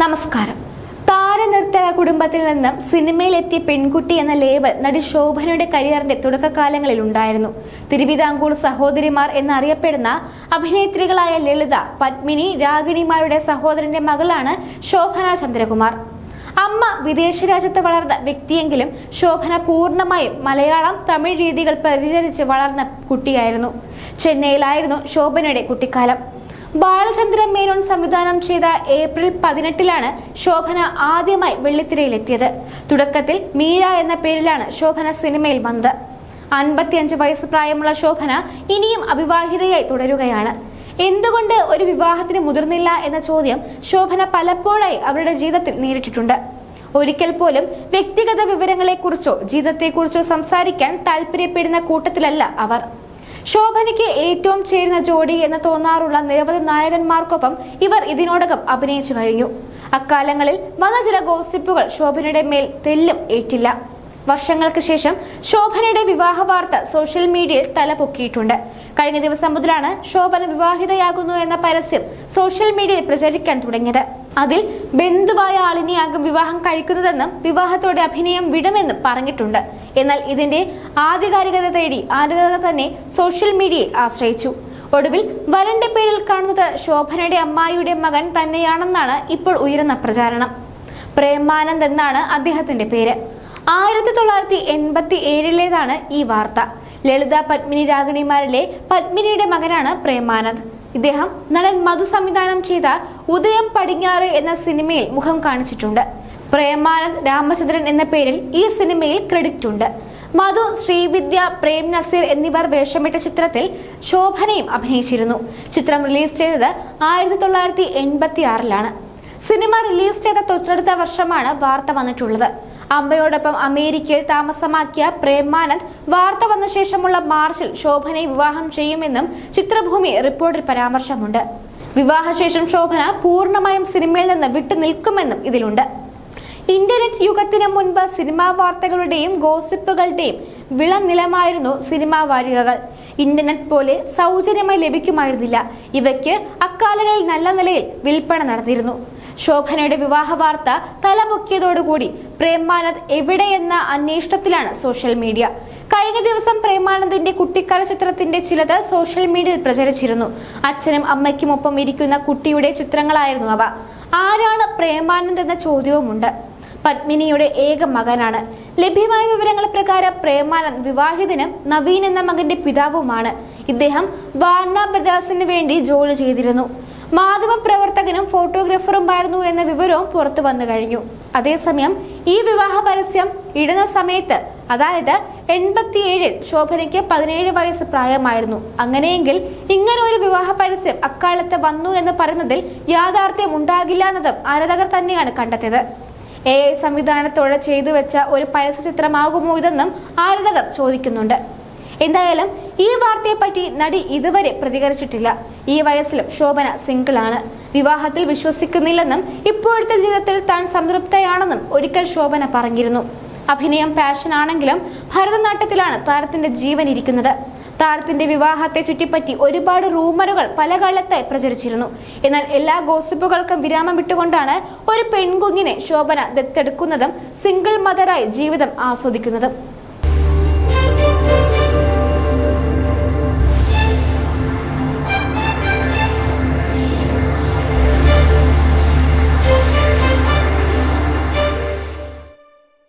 നമസ്കാരം. താരനൃത്ത കുടുംബത്തിൽ നിന്നും സിനിമയിലെത്തിയ പെൺകുട്ടി എന്ന ലേബൽ നടി ശോഭനയുടെ കരിയറിന്റെ തുടക്കകാലങ്ങളിൽ ഉണ്ടായിരുന്നു. തിരുവിതാംകൂർ സഹോദരിമാർ എന്നറിയപ്പെടുന്ന അഭിനേത്രികളായ ലളിത പത്മിനി രാഗിണിമാരുടെ സഹോദരന്റെ മകളാണ് ശോഭന ചന്ദ്രകുമാർ. അമ്മ വിദേശ രാജ്യത്ത് വളർന്ന വ്യക്തിയെങ്കിലും ശോഭന പൂർണമായും മലയാളം തമിഴ് രീതികൾ പരിചരിച്ച് വളർന്ന കുട്ടിയായിരുന്നു. ചെന്നൈയിലായിരുന്നു ശോഭനയുടെ കുട്ടിക്കാലം. ബാലചന്ദ്രൻ മേനോൻ സംവിധാനം ചെയ്ത ഏപ്രിൽ പതിനെട്ടിലാണ് ശോഭന ആദ്യമായി വെള്ളിത്തിരയിലെത്തിയത്. തുടക്കത്തിൽ മീര എന്ന പേരിലാണ് ശോഭന സിനിമയിൽ വന്നത്. അൻപത്തിയഞ്ച് വയസ്സ് പ്രായമുള്ള ശോഭന ഇനിയും അവിവാഹിതയായി തുടരുകയാണ്. എന്തുകൊണ്ട് ഒരു വിവാഹത്തിന് മുതിർന്നില്ല എന്ന ചോദ്യം ശോഭന പലപ്പോഴായി അവരുടെ ജീവിതത്തിൽ നേരിട്ടിട്ടുണ്ട്. ഒരിക്കൽ പോലും വ്യക്തിഗത വിവരങ്ങളെക്കുറിച്ചോ ജീവിതത്തെക്കുറിച്ചോ സംസാരിക്കാൻ താല്പര്യപ്പെടുന്ന കൂട്ടത്തിലല്ല അവർ. ശോഭനയ്ക്ക് ഏറ്റവും ചേരുന്ന ജോഡി എന്ന് തോന്നാറുള്ള നിരവധി നായകന്മാർക്കൊപ്പം ഇവർ ഇതിനോടകം അഭിനയിച്ചു കഴിഞ്ഞു. അക്കാലങ്ങളിൽ വന്ന ചില ഗോസിപ്പുകൾ ശോഭനയുടെ മേൽ തെല്ലും ഏറ്റില്ല. വർഷങ്ങൾക്ക് ശേഷം ശോഭനയുടെ വിവാഹ വാർത്ത സോഷ്യൽ മീഡിയയിൽ തലപൊക്കിയിട്ടുണ്ട് കഴിഞ്ഞ ദിവസം മുതലാണ് ശോഭന വിവാഹിതയാകുന്നു എന്ന പരസ്യം സോഷ്യൽ മീഡിയയിൽ പ്രചരിക്കാൻ തുടങ്ങിയത്. അതിൽ ബന്ധുവായ ആളിനെയാകും വിവാഹം കഴിക്കുന്നതെന്നും വിവാഹത്തോടെ അഭിനയം വിടുമെന്നും പറഞ്ഞിട്ടുണ്ട്. എന്നാൽ ഇതിന്റെ ആധികാരികത തേടി ആരാധകർ തന്നെ സോഷ്യൽ മീഡിയയെ ആശ്രയിച്ചു. ഒടുവിൽ വരന്റെ പേരിൽ കാണുന്നത് ശോഭനയുടെ അമ്മായിയുടെ മകൻ തന്നെയാണെന്നാണ് ഇപ്പോൾ ഉയരുന്ന പ്രചാരണം. പ്രേമാനന്ദ് എന്നാണ് അദ്ദേഹത്തിന്റെ പേര്. ആയിരത്തി തൊള്ളായിരത്തി എൺപത്തി ഏഴിലേതാണ് ഈ വാർത്ത. ലളിത പത്മിനി രാഗിണിമാരിലെ പത്മിനിയുടെ മകനാണ് പ്രേമാനന്ദ്. ഇദ്ദേഹം നടൻ മധു സംവിധാനം ചെയ്ത ഉദയം പടിഞ്ഞാറ് എന്ന സിനിമയിൽ മുഖം കാണിച്ചിട്ടുണ്ട്. പ്രേമാനന്ദ് രാമചന്ദ്രൻ എന്ന പേരിൽ ഈ സിനിമയിൽ ക്രെഡിറ്റ് ഉണ്ട്. മധു ശ്രീവിദ്യ പ്രേം നസീർ എന്നിവർ വേഷമിട്ട ചിത്രത്തിൽ ശോഭനയും അഭിനയിച്ചിരുന്നു. ചിത്രം റിലീസ് ചെയ്തത് ആയിരത്തി തൊള്ളായിരത്തി എൺപത്തി ആറിലാണ് സിനിമ റിലീസ് ചെയ്ത തൊട്ടടുത്ത വർഷമാണ് വാർത്ത വന്നിട്ടുള്ളത്. അമ്മയോടൊപ്പം അമേരിക്കയിൽ താമസമാക്കിയ പ്രേമാനന്ദ് വാർത്ത വന്ന ശേഷമുള്ള മാർച്ചിൽ ശോഭനയെ വിവാഹം ചെയ്യുമെന്നും ചിത്രഭൂമി റിപ്പോർട്ടിൽ പരാമർശമുണ്ട്. വിവാഹശേഷം ശോഭന പൂർണമായും സിനിമയിൽ നിന്ന് വിട്ടു നിൽക്കുമെന്നും ഇതിലുണ്ട്. ഇന്റർനെറ്റ് യുഗത്തിന് മുൻപ് സിനിമാ വാർത്തകളുടെയും ഗോസിപ്പുകളുടെയും വിളനിലമായിരുന്നു സിനിമാ വാരികകൾ. ഇന്റർനെറ്റ് പോലെ സൗജന്യമായി ലഭിക്കുമായിരുന്നില്ല. ഇവയ്ക്ക് അക്കാലങ്ങളിൽ നല്ല നിലയിൽ വിൽപ്പന നടന്നിരുന്നു. ശോഭനയുടെ വിവാഹ വാർത്ത തലപൊക്കിയതോടുകൂടി പ്രേമാനന്ദ് എവിടെയെന്ന അന്വേഷണത്തിലാണ് സോഷ്യൽ മീഡിയ. കഴിഞ്ഞ ദിവസം പ്രേമാനന്ദിന്റെ കുട്ടിക്കാല ചിത്രത്തിന്റെ ചിലത് സോഷ്യൽ മീഡിയയിൽ പ്രചരിച്ചിരുന്നു. അച്ഛനും അമ്മയ്ക്കുമൊപ്പം ഇരിക്കുന്ന കുട്ടിയുടെ ചിത്രങ്ങളായിരുന്നു അവ. ആരാണ് പ്രേമാനന്ദ് എന്ന ചോദ്യവുമുണ്ട്. പത്മിനിയുടെ ഏക മകനാണ്. ലഭ്യമായ വിവരങ്ങൾ പ്രകാരം പ്രേമാനന്ദ് വിവാഹിതനും നവീൻ എന്ന മകന്റെ പിതാവുമാണ്. ഇദ്ദേഹം വാർണ ബ്രദേഴ്സിന് വേണ്ടി ജോലി ചെയ്തിരുന്നു. മാധ്യമ പ്രവർത്തകനും ഫോട്ടോഗ്രാഫറുമായിരുന്നു എന്ന വിവരവും പുറത്തു വന്നു കഴിഞ്ഞു. അതേസമയം ഈ വിവാഹ പരസ്യം ഇടുന്ന സമയത്ത് അതായത് എൺപത്തിയേഴിൽ ശോഭനയ്ക്ക് പതിനേഴ് വയസ്സ് പ്രായമായിരുന്നു. അങ്ങനെയെങ്കിൽ ഇങ്ങനെ ഒരു വിവാഹ പരസ്യം അക്കാലത്ത് വന്നു എന്ന് പറയുന്നതിൽ യാഥാർത്ഥ്യം ഉണ്ടാകില്ല എന്നതും ആരാധകർ തന്നെയാണ് കണ്ടെത്തിയത്. എ ഐ സംവിധാനത്തോടെ ചെയ്തു വെച്ച ഒരു പരസ്യ ചിത്രമാകുമോ ഇതെന്നും ആരാധകർ ചോദിക്കുന്നുണ്ട്. എന്തായാലും ഈ വാർത്തയെപ്പറ്റി നടി ഇതുവരെ പ്രതികരിച്ചിട്ടില്ല. ഈ വയസ്സിലും ശോഭന സിംഗിളാണ്. വിവാഹത്തിൽ വിശ്വസിക്കുന്നില്ലെന്നും ഇപ്പോഴത്തെ ജീവിതത്തിൽ താൻ സംതൃപ്തയാണെന്നും ഒരിക്കൽ ശോഭന പറഞ്ഞിരുന്നു. അഭിനയം പാഷൻ ആണെങ്കിലും ഭരതനാട്യത്തിലാണ് താരത്തിന്റെ ജീവൻ ഇരിക്കുന്നത്. താരത്തിന്റെ വിവാഹത്തെ ചുറ്റിപ്പറ്റി ഒരുപാട് റൂമറുകൾ പല കാലത്തായി പ്രചരിച്ചിരുന്നു. എന്നാൽ എല്ലാ ഗോസിപ്പുകൾക്കും വിരാമം വിട്ടുകൊണ്ടാണ് ഒരു പെൺകുഞ്ഞിനെ ശോഭന ദത്തെടുക്കുന്നതും സിംഗിൾ മദറായി ജീവിതം ആസ്വദിക്കുന്നതും.